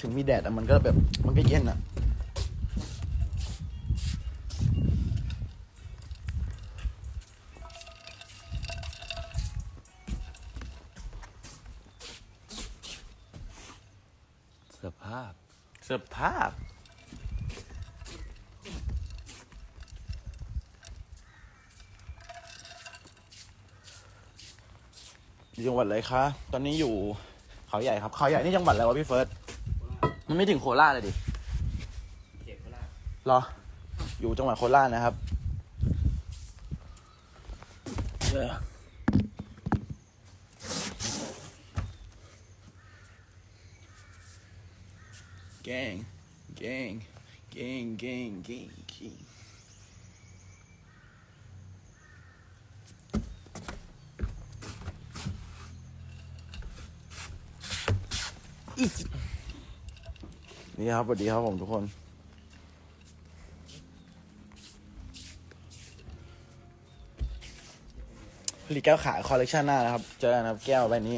ถึงมีแดดอะมันก็แบบมันก็เย็นอะสภาพ สภาพ อยู่จังหวัดอะไรคะ ตอนนี้อยู่เขาใหญ่ครับ เขาใหญ่นี่จังหวัดอะไรวะพี่เฟิร์ส มันไม่ถึงโคราชเลยดิเขตโคราชเหรอ อยู่จังหวัดโคราชนะครับเออแกงแกงแกงแกงแกงแกงอิ๊ส นี่ครับสวัสดีครับผมทุกคน ผลิตแก้วขายคอลเลกชันหน้านะครับ เจอกันนะครับแก้วใบนี้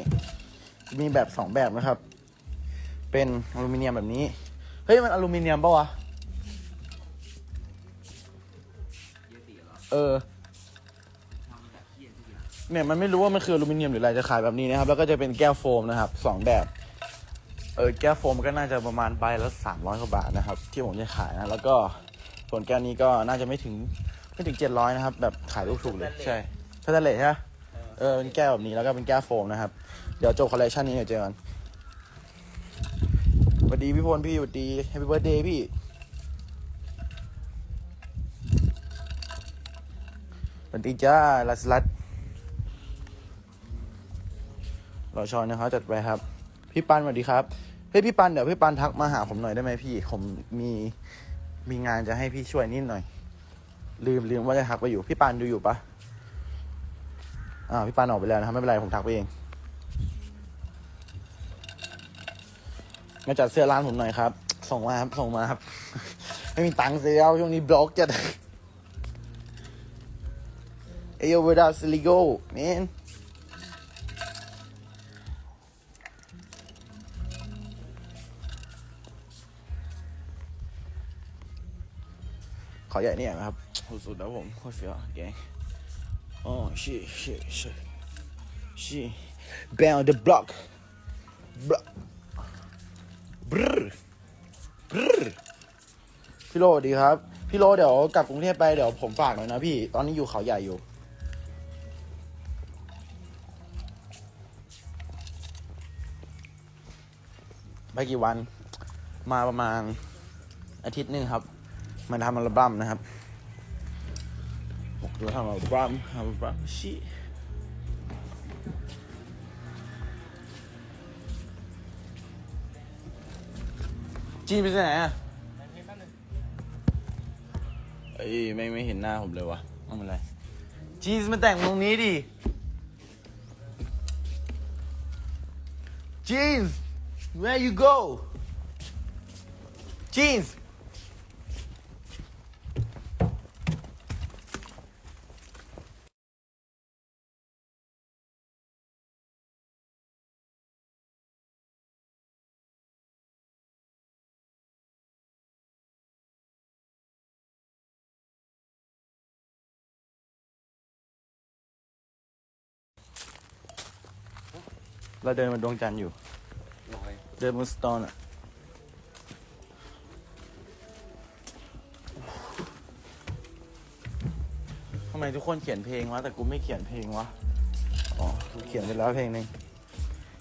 มีแบบสองแบบนะครับ เป็นอลูมิเนียมแบบนี้ เฮ้ย มันอลูมิเนียมปะวะ เออเนี่ยมันไม่รู้ว่ามันคืออลูมิเนียมหรืออะไรจะขายแบบนี้นะครับ แล้วก็จะเป็นแก้วโฟมนะครับสองแบบ เออแก้วโฟมก็น่าจะประมาณใบละสามร้อยกว่าบาทนะครับ ที่ผมจะขายนะ แล้วก็ส่วนแก้วนี้ก็น่าจะไม่ถึงไม่ถึงเจ็ดร้อยนะครับ แบบขายลูกถูกเลยใช่สแตนเลสใช่ไหมเออเป็นแก้วแบบนี้แล้วก็เป็นแก้วโฟมนะครับ เดี๋ยวจบคอลเลคชันนี้เดี๋ยวเจอกันสวัสดีพี่พลพี่สวัสดีแฮปปี้เบิร์ดเดย์พี่สวัสดีจ้าลัสลัดรอชอนนะครับจัดไปครับ พี่ปันสวัสดีครับเฮ้ยพี่ปันเดี๋ยวพี่ปันทักมาหาผมหน่อยได้ไหมพี่ ผมมีมีงานจะให้พี่ช่วยนิดหน่อย ลืมลืมว่าจะทักไปอยู่ พี่ปันดูอยู่ปะอ้าพี่ปันออกไปแล้วนะครับไม่เป็นไรผมทักไปเองมาจัดเสื้อร้านผมหน่อยครับ ส่งมาครับส่งมาครับ ไม่มีตังค์ซื้อแล้วช่วงนี้บล็อกจัดเอโยเวดาซิลิโกแมน ขอใหญ่เนี่ยนะครับสุดๆแล้วผมโคตรเฟี้ยวแกงอ๋อชิชิชิชิ bound the block block บรบรพี่โลดีครับ พี่โลเดี๋ยวกลับกรุงเทพไปเดี๋ยวผมฝากหน่อยนะพี่ ตอนนี้อยู่เขาใหญ่อยู่ไปกี่วัน มาประมาณอาทิตย์หนึ่งครับ มาทำอัลบั้มนะครับบอกจะทำอัลบั้มอัลบั้มชิจีนไปที่ไหนอะเอ้ยไม่ไม่เห็นหน้าผมเลยวะไม่เป็นไรจีนมาแต่งตรงนี้ดิจีน where you go จีน เราเดินมาดวงจันทร์อยู่ ลอยเดินบนสโตนอะทำไมทุกคนเขียนเพลงวะ แต่กูไม่เขียนเพลงวะ อ๋อกูเขียนไปแล้วเพลงหนึ่ง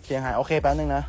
เขียนหายโอเคแป๊บนึงนะ